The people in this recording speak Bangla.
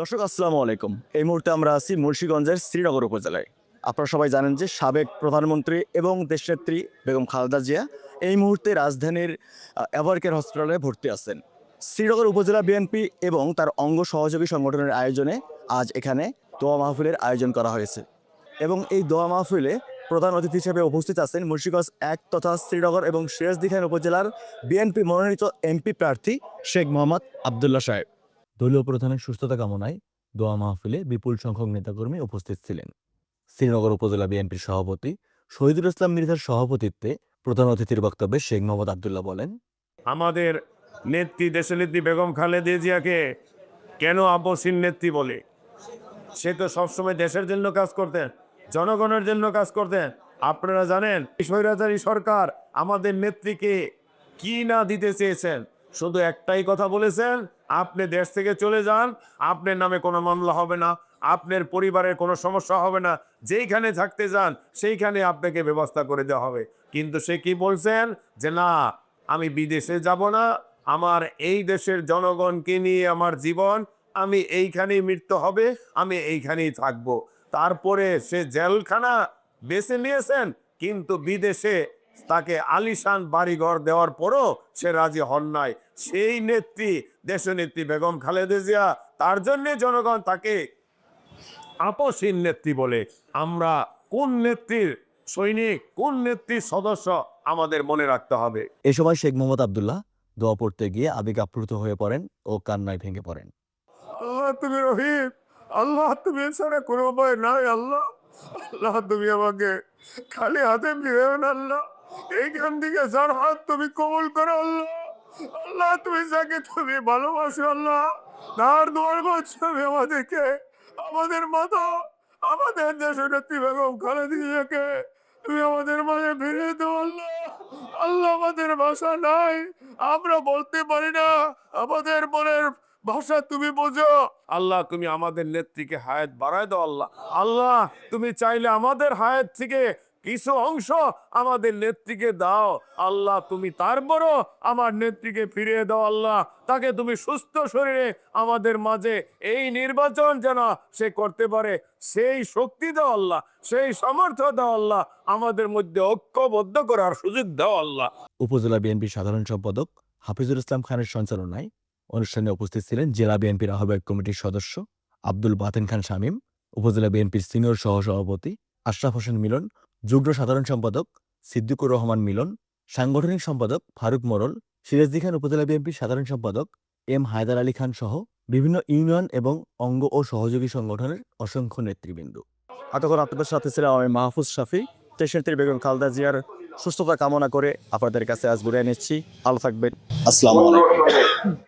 দর্শক, আসসালামু আলাইকুম। এই মুহূর্তে আমরা আছি মুন্সিগঞ্জের শ্রীনগর উপজেলায়। আপনারা সবাই জানেন যে সাবেক প্রধানমন্ত্রী এবং দেশনেত্রী বেগম খালেদা জিয়া এই মুহূর্তে রাজধানীর এভারকেয়ার হসপিটালে ভর্তি আছেন। শ্রীনগর উপজেলা বিএনপি এবং তার অঙ্গ সহযোগী সংগঠনের আয়োজনে আজ এখানে দোয়া মাহফিলের আয়োজন করা হয়েছে। এবং এই দোয়া মাহফিলে প্রধান অতিথি হিসেবে উপস্থিত আছেন মুন্সিগঞ্জ এক তথা শ্রীনগর এবং সিরাজদিখান উপজেলার বিএনপি মনোনীত এমপি প্রার্থী শেখ মোহাম্মদ আবদুল্লাহ সাহেব। দলীয় প্রধানের সুস্থতা কামনায় দোয়া মাহফিলে বিপুল সংখ্যক নেতাকর্মী উপস্থিত ছিলেন। শ্রীনগর উপজেলা বিএনপির সভাপতি শহীদুল ইসলাম মির্জার সভাপতিত্বে প্রধান অতিথির বক্তব্যে শেখ মোহাম্মদ আবদুল্লাহ বলেন, আমাদের নেত্রী দেশনেত্রী বেগম খালেদা জিয়াকে কেন আপসীন নেত্রী বলে? সে তো সবসময় দেশের জন্য কাজ করতেন, জনগণের জন্য কাজ করতেন। আপনারা জানেন স্বৈরাচারী সরকার আমাদের নেত্রীকে কি না দিতে চেয়েছেন? শুধু একটাই কথা বলেছেন আপনি দেশ থেকে চলে যান, আপনার নামে কোনো মামলা হবে না, আপনার পরিবারের কোনো সমস্যা হবে না, যেইখানে থাকতে যান, সেইখানে আপনাকে ব্যবস্থা করে দেওয়া হবে। কিন্তু সে কি বলছেন? যে না, আমি বিদেশে যাব না, আমার এই দেশের জনগণকে নিয়ে আমার জীবন, আমি এইখানেই মৃত্যু হবে, আমি এইখানেই থাকব। তারপরে সে জেলখানা বেছে নিয়েছেন, কিন্তু বিদেশে তাকে আলিশান বাড়িঘর দেওয়ার পরও সে রাজি হন নাই। সেই নেত্রী দেশনেত্রী বেগম খালেদা জিয়া তার জন্যে জনগণ তাকে আপসীন নেত্রী বলে। আমরা কোন নেত্রীর সৈনিক কোন নেত্রীর সদস্য আমাদের মনে রাখতে হবে? এ সময় শেখ মোহাম্মদ আবদুল্লাহ দোয়া পড়তে গিয়ে আবেগ আপ্লুত হয়ে পড়েন ও কান্নায় ভেঙে পড়েন। আল্লাহ তুমি রহিম। আল্লাহ তুমি ছাড়া কোনো উপায় নাই আল্লাহ। আল্লাহ তুমি আমাকে খালি হাতে ফিরেও না আল্লাহ। এইখান থেকে যার হাত তুমি কবল করো, আল্লাহ। আল্লাহ, তুমি যাকে তুমি ভালোবাসো, আল্লাহ। তার দোয়ার করছ আমাদেরকে, আমাদের মাতা আমাদের বেগম তুমি আমাদের মাঝে দাও, আল্লাহ। আল্লাহ, আমাদের ভাষা নাই, আমরা বলতে পারি না। আমাদের মনের ভাষা তুমি বোঝো। আল্লাহ, তুমি আমাদের নেত্রীকে হায়াত বাড়ায় দাও, আল্লাহ। আল্লাহ, তুমি চাইলে আমাদের হায়াত থেকে কিছু অংশ আমাদের নেত্রীকে দাও। আল্লাহ, তুমি তারপরও আমার নেত্রীকে ফিরিয়ে দাও আল্লাহ। তাকে তুমি সুস্থ শরীরে আমাদের মাঝে এই নির্বাচন যেন সে করতে পারে, সেই শক্তি দাও আল্লাহ, সেই সামর্থ্য দাও আল্লাহ, আমাদের মধ্যে ঐক্যবদ্ধ করার সুযোগ দাও আল্লাহ। উপজেলা বিএনপির সাধারণ সম্পাদক হাফিজুল ইসলাম খানের সঞ্চালনায় অনুষ্ঠানে উপস্থিত ছিলেন জেলা বিএনপির আহ্বায়ক কমিটির সদস্য আব্দুল বাতেন খান শামীম, উপজেলা বিএনপির সিনিয়র সহসভাপতি আশরাফ হোসেন মিলন যুগ্ম সাধারণ সম্পাদক সিদ্দিকুর রহমান মিলন সাংগঠনিক সম্পাদক ফারুক মোরল সিরাজদি খান উপজেলা বিএনপির সাধারণ সম্পাদক এম হায়দার আলী খান সহ বিভিন্ন ইউনিয়ন এবং অঙ্গ ও সহযোগী সংগঠনের অসংখ্য নেতৃবৃন্দ। এতক্ষণ আপনাদের সাথে ছিলাম আমি মাহফুজ শাফি। দেশনেত্রী বেগম খালদা জিয়ার সুস্থতা কামনা করে আপনাদের কাছে আজ ঘুরে এনেছি ভালো থাকবেন। আসসালামু আলাইকুম।